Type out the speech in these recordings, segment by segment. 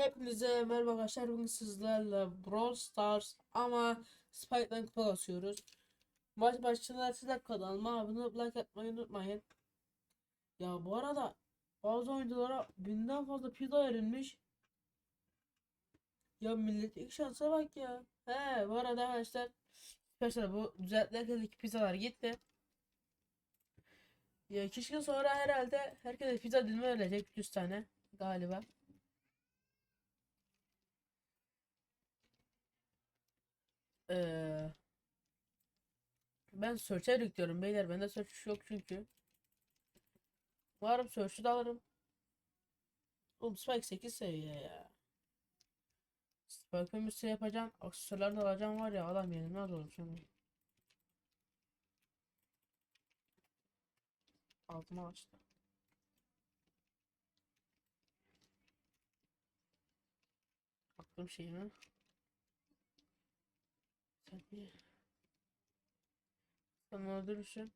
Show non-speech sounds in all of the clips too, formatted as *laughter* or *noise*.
Hepinize merhaba arkadaşlar. Bugün sizlerle Brawl Stars ama Spike'dan kupa basıyoruz. Maç sizler kanalıma abone olup like atmayı unutmayın. Ya bu arada bazı oyunculara binden fazla pizza verilmiş. Ya millet ilk şansa bak ya. He bu arada arkadaşlar Arkadaşlar bu düzeltlerkenki pizzalar gitti. Ya iki gün sonra herhalde herkese pizza dilimi verilecek 300 tane galiba. Ee, ben search'e bekliyorum beyler. Bende search yok çünkü. Varım search'ü de alırım. Oğlum Spike 8 seviye ya. Spike'ın bir şey yapacağım. Aksesuarlar da alacağım var ya adam yenilmez olur şimdi. Altıma açtı. Aklım şey niye? Sen öldürürsün.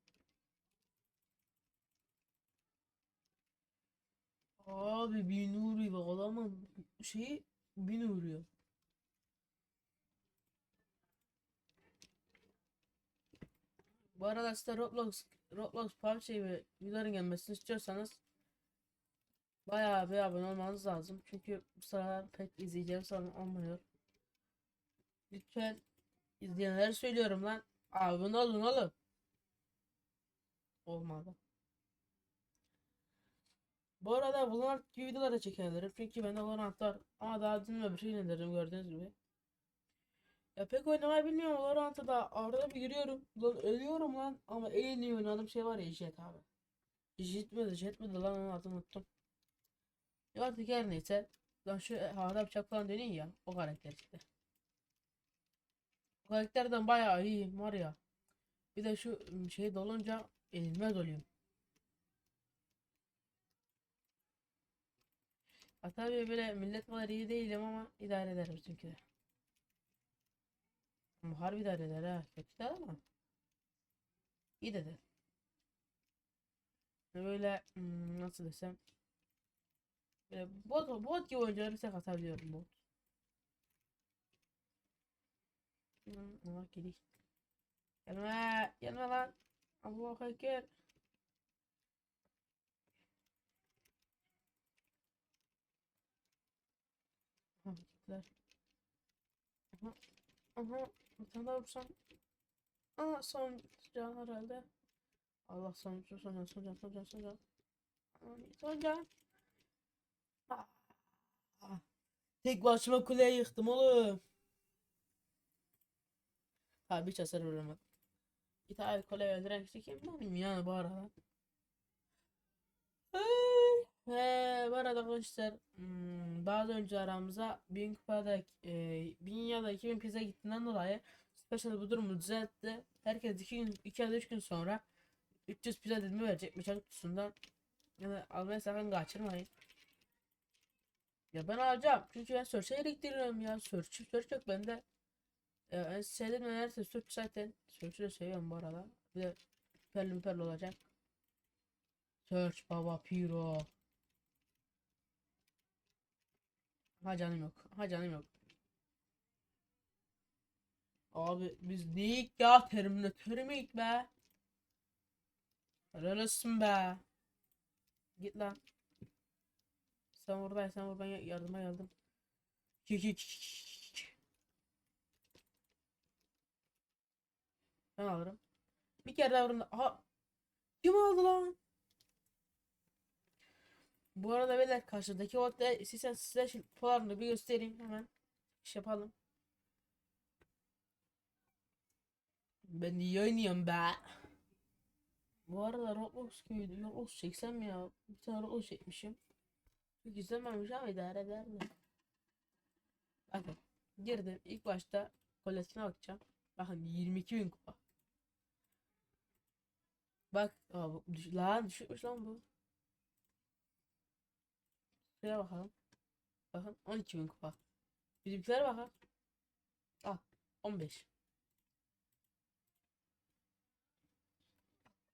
Abi bin vuruyor bak adamın şeyi bin vuruyor. Bu arada size Roblox, Roblox PUBG ve videoların gelmesini istiyorsanız bayağı bir abone olmanız lazım. Çünkü bu sıralar pek izleyeceğim sanırım olmuyor. Lütfen izleyenlere söylüyorum lan. Abone olun oğlum. Olmadı. Bu arada Valorant gibi videolar da çekebilirim. Çünkü bende Valorant var. Ama daha dün bir şey indirdim gördüğünüz gibi. Ya pek oynamayı bilmiyorum Valorant'ta da arada bir giriyorum. Lan ölüyorum lan. Ama en iyi oynadığım şey var ya Jet abi. Jet miydi Jet miydi lan onun adını unuttum. Ya artık her neyse. Lan şu havada bıçak falan dönüyor ya. O karakter işte. Karakterden bayağı iyi var ya. Bir de şu ım, şey dolunca elinmez oluyorum. Ha tabii böyle millet kadar iyi değilim ama idare eder bizimkiler. Ama harbi idare eder ha. Kötü de ama. İyi de der. Böyle hmm, nasıl desem. Böyle bot, bot gibi oyuncuları tek atabiliyorum bot. Hmm, Allah gidiyor. Gelme, gelme lan. Allahu Ekber. Ha, gittiler. Aha, aha, bir tane daha vursam. Aa, son can herhalde. Allah son, son, son, son can, son can, son can. Son can. Ah. Tek başıma kuleyi yıktım oğlum. Abi hiç hasar vuramadım. Bir tane kuleyi öldüren kişi kim benim yani bu arada. Ve bu arada arkadaşlar hmm, bazı önce aramıza 1000 kupada e, 1000 ya da 2000 pizza gittiğinden dolayı Special bu durumu düzeltti. Herkes 2 gün 2 ya da 3 gün sonra 300 pizza dilimi verecek bıçak kutusundan. Yani almaya sakın kaçırmayın. Ya ben alacağım. Çünkü ben search'e elektiriyorum ya. Search, search yok bende. Ya en sevdiğim neredeyse search zaten. Search'ü de seviyorum bu arada. Bir de perlim perl olacak. Search baba piro. Ha canım yok. Ha canım yok. Abi biz neyik ya Terminator miyik be? Olsun be. Git lan. Sen buradaysan vur ben ya- yardıma geldim. Ki ki ki ki ki. Ben alırım. Bir kere daha vurun. Aha. Kim aldı lan? Bu arada beyler karşıdaki orta istersen şu polarını bir göstereyim hemen. İş yapalım. Ben iyi oynuyorum be. Bu arada Roblox gibi Roblox çeksem ya. Bir tane Roblox çekmişim. Çok izlememiş ama idare eder mi? Bakın girdim ilk başta koleksiyona bakacağım. Bakın 22 bin kupa. Bak aa, düş, lan düşükmüş lan bu. Şuraya bakalım. Bakın 12 bin kupa. Bizimkilere bakalım. Ah 15.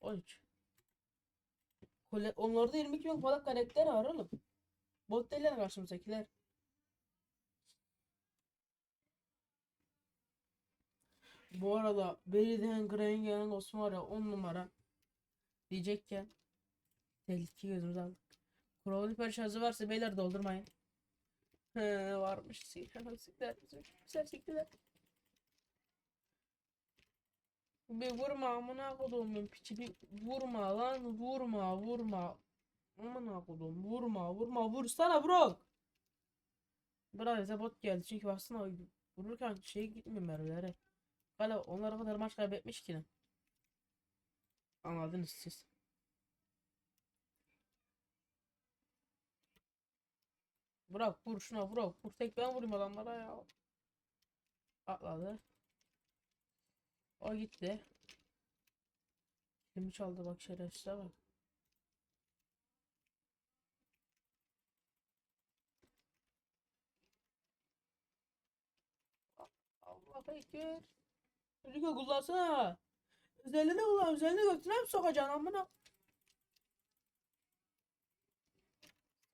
13. Kole onlarda 22 bin falan karakter var oğlum. Bot değiller karşımızdakiler. Bu arada Beriden Grengen Osmara 10 numara diyecekken tehlike gözümüze aldık. Kurallı parçası varsa beyler doldurmayın. He varmış. Sikler sikler. Sikler. Bir vurma amına koduğumun piçi bir vurma lan vurma vurma. Amına kodum vurma vurma vursana bro. Biraz bot geldi çünkü aslında vururken şey gitmiyor mermileri. Hala onlar o kadar maç kaybetmiş ki. Anladınız siz. Bırak vur şuna vur vur tek ben vurayım adamlara ya. Atladı. O gitti. Kimi çaldı bak şerefsize bak. Allah ekber. Rico kullansana. Özelliğini kullan. Özelliğini götüne mi sokacaksın amına?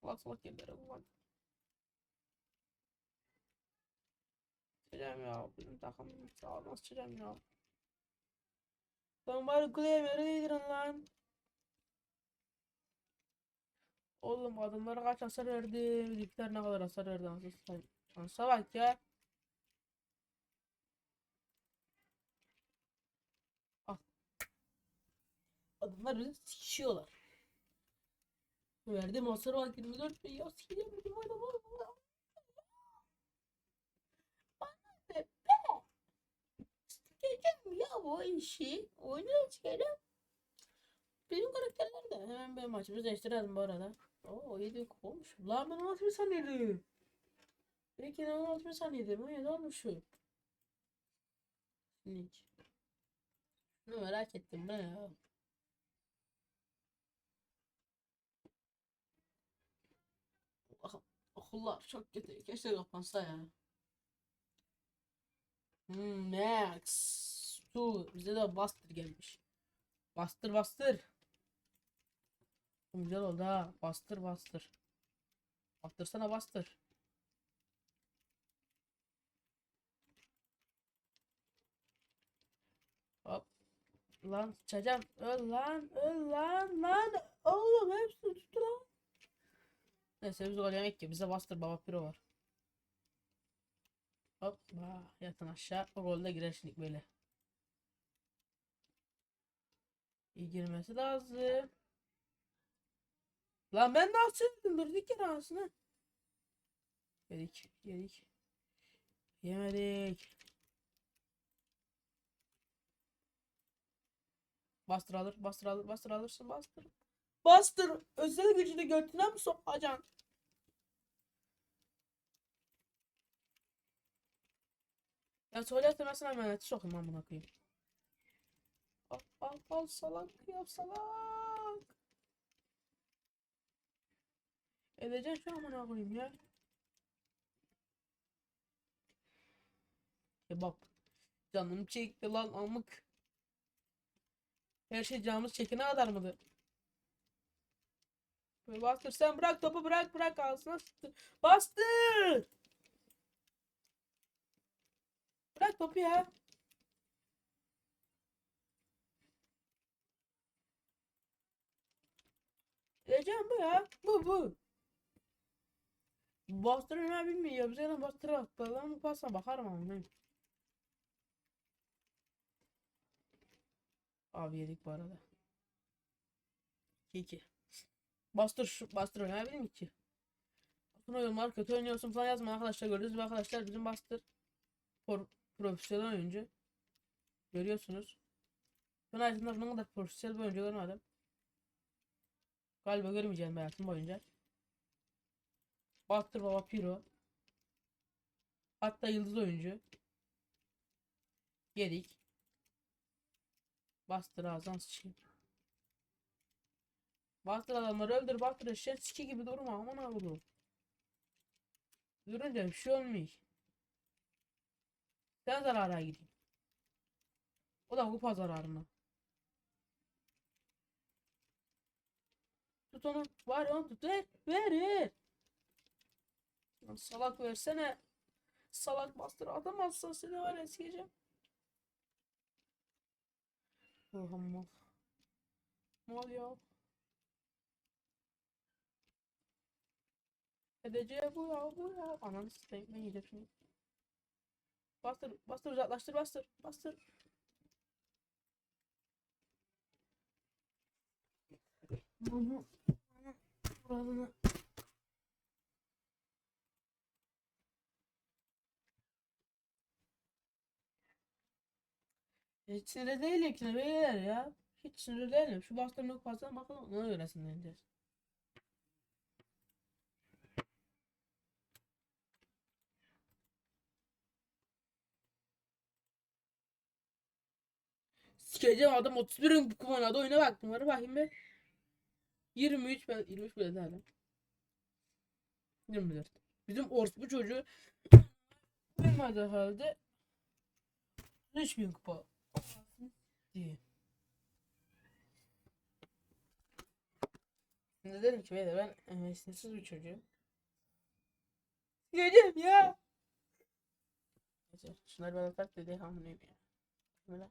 Salak salak yerlere kullan. Çıkacağım ya. Bizim takım sağ nasıl çıkacağım ya. Lan bari kuleye neredeydirin lan? Oğlum adamlara kaç hasar verdi? Bizimkiler ne kadar hasar verdi nasıl satayım. Şansa bak. Adamlar bizi sikişiyorlar. Verdim hasar bak 24 bin ya sikeceğim bizim adamı. Sikeceğim ya bu işi. Oynuyoruz sikeceğim. Benim karakterler de hemen benim maçımızı değiştirelim bu arada. Oo 7 kupa olmuş. Lan ben 16 bir saniyedeyim. Belki de 16 bir saniyedeyim. 17 olmuşum. Link. Ne merak ettim ben ya. Ah- Okullar çok kötü. Keşke kapansa ya. Hmm, Max. Tu. Bize de Buster gelmiş. Bastır bastır. Güzel oldu ha. Bastır bastır. Bastırsana bastır. Hop. Lan sıçacağım. Öl lan. Öl lan. Lan. Oğlum hepsi tuttu lan. Neyse biz gol yemek ki. Bize bastır baba piro var. Hop. Yatın aşağı. O golde girer şimdi böyle. İyi girmesi lazım. Lan ben nasıl öldüm? Durduk yere anasını. Yedik. Yedik. Yemedik. Bastır alır. Bastır alır. Bastır alırsın. Bastır. Bastır. Özel gücünü götüne mi sokacaksın? Ya tuvalet demesine emaneti sokayım amına koyayım. Al al al salak ya salak. Edeceğim şu amına koyayım ya. Kebap. Canım çekti lan amık. Her şey canımız çekene kadar? Böyle Bastır sen bırak topu bırak bırak ağzına sıktı. Bastır. Bırak topu ya. Edeceğim bu ya. Bu bu. Bastır ne bilmiyor. Bize ne bastır attı. Lan bu pasına bakarım ama. Abi yedik bu arada. 2-2. Bastır şu bastır ne bileyim ki. Bakın oyunlar kötü oynuyorsun falan yazma arkadaşlar gördünüz mü arkadaşlar bizim bastır. Por profesyonel oyuncu. Görüyorsunuz. Ben hayatımda bunun kadar profesyonel bir oyuncu görmedim. Galiba görmeyeceğim hayatım boyunca. Bastır baba Piro. Hatta yıldız oyuncu. Yedik. Bastır ağzından sıçayım. Bastır adamları öldür bastır eşeğin siki gibi durma aman avru. Durunca bir şey olmuyor. Sen zarara gideyim. O da kupa zararına. Tut onu. Var onu tut. Ver. Ver. ver. Lan salak versene. Salak bastır atamazsan seni var ya sikeceğim. Orhan mal. Mal ya. Edeceği bu ya bu ya. Ananı sikeyim ben yiyeceğim şimdi. Bastır bastır uzaklaştır bastır bastır. Bunu Hiç sinirli değilim ki beyler ya. Hiç sinirli değilim. Şu bastırma yok fazla bakalım ona göre sinirleneceğiz. Sikeceğim adam 31 kumanda oyuna baktım. Var bakayım be. 23 ben 23 bile değilim. 24. Bizim orospu çocuğu *coughs* bilmedi halde 3000 kupa diye. Dedim ki beyler ben e, sinirsiz bir çocuğum. Geleceğim ya. Neyse şunları ben atak dedi hamleyim ya. Böyle.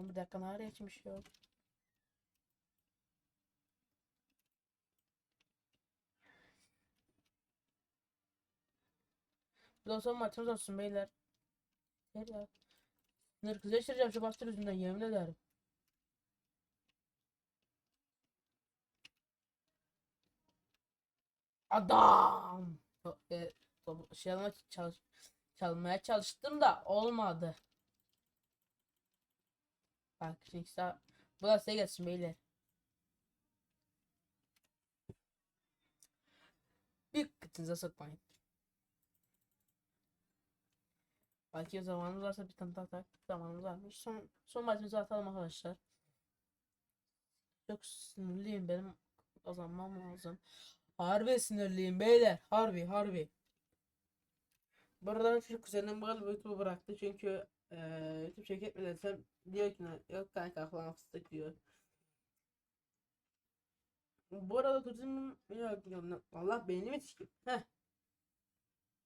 11 dakika nereye geçmiş ya. Bu da maçımız olsun beyler. Gel ya. Sınır kızleştireceğim şu bastır yüzünden yemin ederim. Adam. E, şey çalmaya çalıştım da olmadı. Bak sağ bu da size gelsin beyler. Bir kıtınıza sokmayın. Belki zamanımız varsa bir tane daha atar. Zamanımız varmış. Son, son maçımızı atalım arkadaşlar. Çok sinirliyim benim kazanmam lazım. Harbi sinirliyim beyler. Harbi harbi. Bu arada şu kuzenim galiba YouTube'u bıraktı çünkü eee YouTube çeketme desem diyor ki yok kanka falan fıstık diyor. Bu arada turizm yok yok, Allah beynimi sikim. Heh.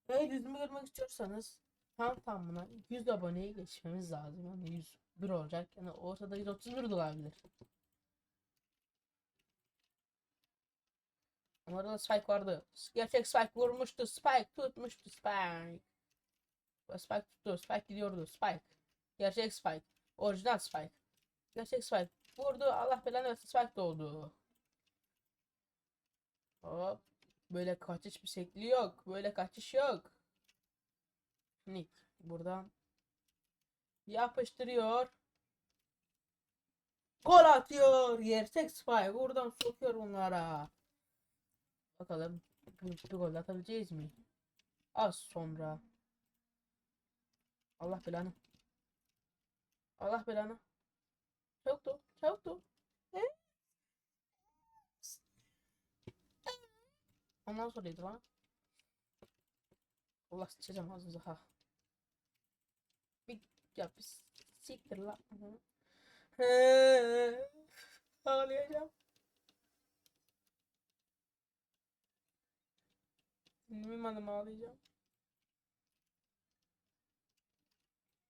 Eğer yüzümü görmek istiyorsanız tam tamına 100 aboneye geçmemiz lazım. Yani 101 olacak. Yani ortada 131 de olabilir. Orada Spike vardı. Gerçek Spike vurmuştu. Spike tutmuştu. Spike. Spike tuttu. Spike gidiyordu. Spike. Gerçek Spike. Orijinal Spike. Gerçek Spike. Vurdu. Allah belanı versin. Spike doğdu. Hop. Böyle kaçış bir şekli yok. Böyle kaçış yok. Nick buradan yapıştırıyor. Gol atıyor. Gerçek Spike. Buradan sokuyor bunlara. Bakalım bir, bir gol atabileceğiz mi? Az sonra. Allah belanı. Allah belanı. Çabuktu. Çabuktu. E? Ondan sonraydı lan. Allah sıçacağım ağzınıza ha. Bir ya bir siktir lan. Ağlayacağım. Bilmem ağlayacağım.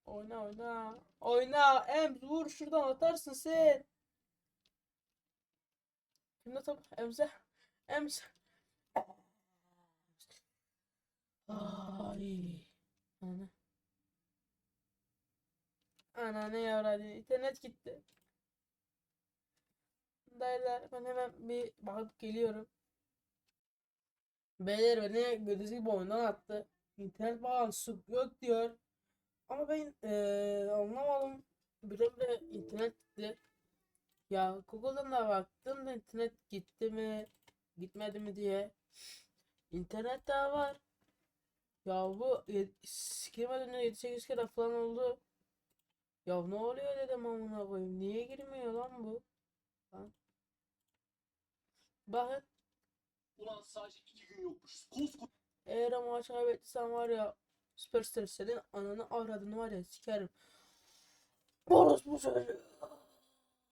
Oyna oyna. Oyna. Ems vur şuradan atarsın sen. Kimde top? Emze. Ems. Ay. Ana. Ana ne yavradı. İnternet gitti. Dayılar ben hemen bir bakıp geliyorum. Beyler beni gödüzü gibi oyundan attı. İnternet bağlantısı yok diyor. Ama ben eee anlamadım. Birdenbire internet gitti. Ya Google'dan da baktım da internet gitti mi gitmedi mi diye. İnternet daha var. Ya bu girmeden önce 7-8 kere falan oldu. Ya ne oluyor dedim amına koyayım. Niye girmiyor lan bu? Lan. Bakın Ulan sadece iki gün yokmuş. Koskoca eğer maç kaybetsen var ya Süperstar senin ananı avradını var ya sikerim. Orospu çocuğu.